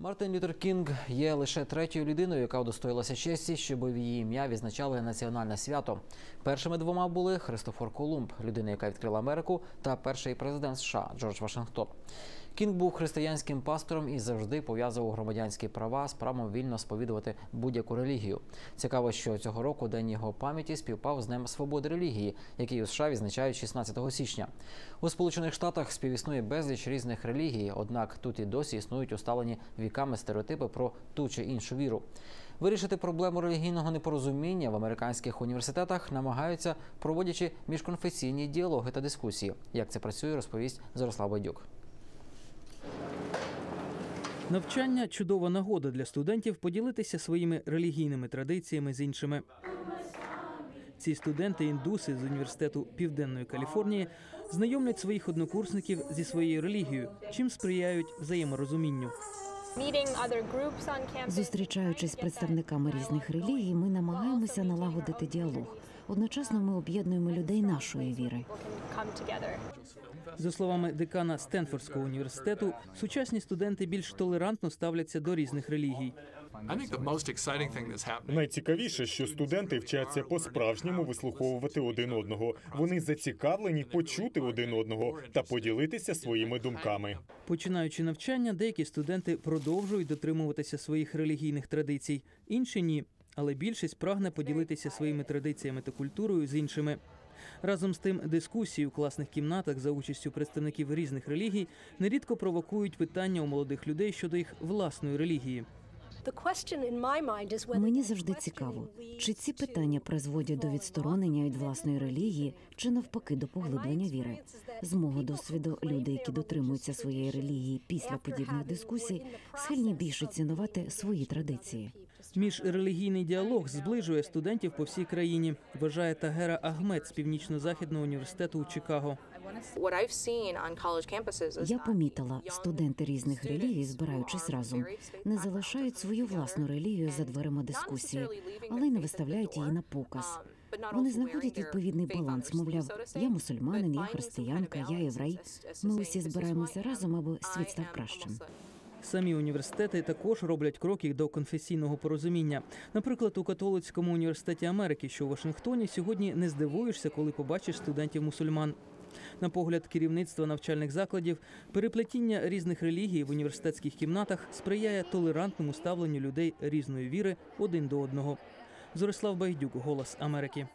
Мартин Лютер Кінг є лише третьою людиною, яка удостоїлася честі, щоб в її ім'я відзначали національне свято. Першими двома були Христофор Колумб, людина, яка відкрила Америку, та перший президент США Джордж Вашингтон. Кінг був християнським пастором і завжди пов'язував громадянські права з правом вільно сповідувати будь-яку релігію. Цікаво, що цього року день його пам'яті співпав з Днем свободи релігії, який у США відзначають 16 січня. У Сполучених Штатах співіснує безліч різних релігій, однак тут і досі існують усталені віками стереотипи про ту чи іншу віру. Вирішити проблему релігійного непорозуміння в американських університетах намагаються, проводячи міжконфесійні діалоги та дискусії. Як це працює, розповість Зарослав Байдюк. Навчання чудова нагода для студентів поділитися своїми релігійними традиціями з іншими. Ці студенти індуси з університету Південної Каліфорнії знайомлять своїх однокурсників зі своєю релігією, чим сприяють взаєморозумінню. Зустрічаючись з представниками різних релігій, ми намагаємося налагодити діалог. Одночасно ми об'єднуємо людей нашої віри. За словами декана Стенфордського університету, сучасні студенти більш толерантно ставляться до різних релігій. Найцікавіше, що студенти вчаться по-справжньому вислуховувати один одного. Вони зацікавлені почути один одного та поділитися своїми думками. Починаючи навчання, деякі студенти продовжують дотримуватися своїх релігійних традицій, інші ні. Але більшість прагне поділитися своїми традиціями та культурою з іншими. Разом з тим, дискусії у класних кімнатах за участю представників різних релігій нерідко провокують питання у молодих людей щодо їх власної релігії. Мені завжди цікаво, чи ці питання призводять до відсторонення від власної релігії, чи навпаки до поглиблення віри. З мого досвіду, люди, які дотримуються своєї релігії після подібних дискусій, схильні більше цінувати свої традиції. Міжрелігійний діалог зближує студентів по всій країні, вважає Тагера Ахмед з північно-західного університету у Чикаго. Я помітила, студенти різних релігій, збираючись разом, не залишають свою власну релігію за дверима дискусії, але й не виставляють її на показ. Вони знаходять відповідний баланс. Мовляв, я мусульманин, я християнка, я єврей. Ми усі збираємося разом, аби світ став кращим. Самі університети також роблять кроки до конфесійного порозуміння. Наприклад, у католицькому університеті Америки, що у Вашингтоні, сьогодні не здивуєшся, коли побачиш студентів мусульман. На погляд керівництва навчальних закладів, переплетіння різних релігій в університетських кімнатах сприяє толерантному ставленню людей різної віри один до одного. Зорислав Байдюк, Голос Америки.